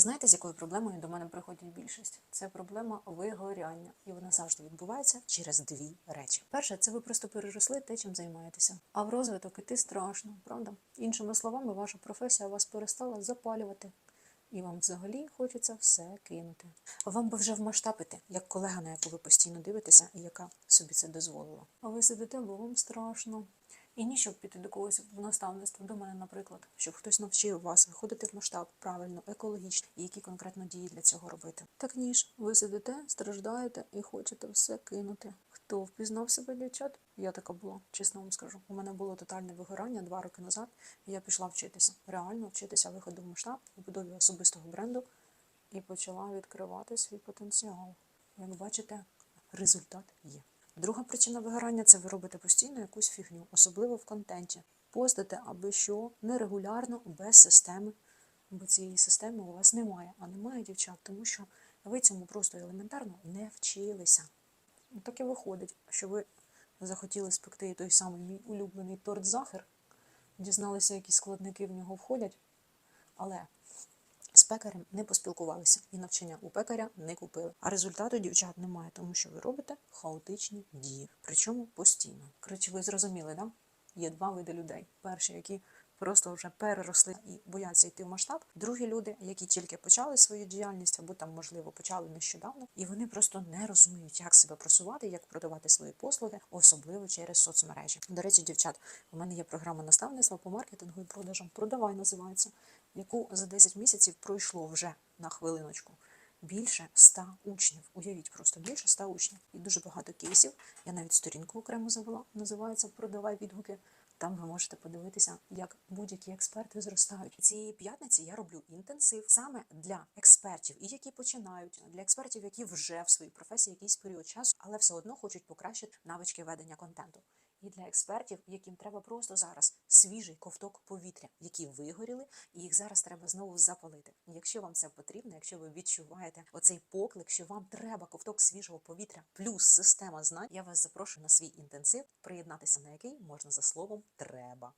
Знаєте, з якою проблемою до мене приходять більшість? Це проблема вигоряння, і вона завжди відбувається через дві речі. Перше, це ви просто переросли те, чим займаєтеся. А в розвиток іти страшно, правда? Іншими словами, ваша професія вас перестала запалювати. І вам взагалі хочеться все кинути. Вам би вже вмасштабити, як колега, на яку ви постійно дивитеся, і яка собі це дозволила. А ви сидите, бо вам страшно. І ні, щоб піти до когось в наставництво, до мене, наприклад, щоб хтось навчив вас виходити в масштаб правильно, екологічно, і які конкретно дії для цього робити. Так ні ж, ви сидите, страждаєте і хочете все кинути. Хто впізнав себе дівчат? Я така була, чесно вам скажу. У мене було тотальне вигорання два роки назад, і я пішла вчитися, реально вчитися виходу в масштаб, побудові особистого бренду і почала відкривати свій потенціал. Як бачите, результат є. Друга причина вигорання це ви робите постійно якусь фігню, особливо в контенті. Постите аби що нерегулярно, без системи, бо цієї системи у вас немає, а немає дівчат, тому що ви цьому просто елементарно не вчилися. Так і виходить, що ви захотіли спекти той самий мій улюблений торт Захар, дізналися, які складники в нього входять, але з пекарем не поспілкувалися і навчання у пекаря не купили. А результату дівчат немає, тому що ви робите хаотичні дії, причому постійно. Коротше, ви зрозуміли, да? Є два види людей: перші, які просто вже переросли і бояться йти в масштаб. Другі люди, які тільки почали свою діяльність, або там, можливо, почали нещодавно, і вони просто не розуміють, як себе просувати, як продавати свої послуги, особливо через соцмережі. До речі, дівчат, у мене є програма наставництва по маркетингу і продажам. Продавай називається, яку за 10 місяців пройшло вже на хвилиночку. Більше 100 учнів. Уявіть просто більше 100 учнів. І дуже багато кейсів. Я навіть сторінку окремо завела, називається Продавай відгуки. Там ви можете подивитися, як будь-які експерти зростають. Цієї п'ятниці я роблю інтенсив саме для експертів, і які починають, для експертів, які вже в своїй професії якийсь період часу, але все одно хочуть покращити навички ведення контенту. І для експертів, яким треба просто зараз свіжий ковток повітря, які вигоріли, і їх зараз треба знову запалити. Якщо вам це потрібно, якщо ви відчуваєте оцей поклик, що вам треба ковток свіжого повітря, плюс система знань, я вас запрошую на свій інтенсив, приєднатися на який можна за словом треба.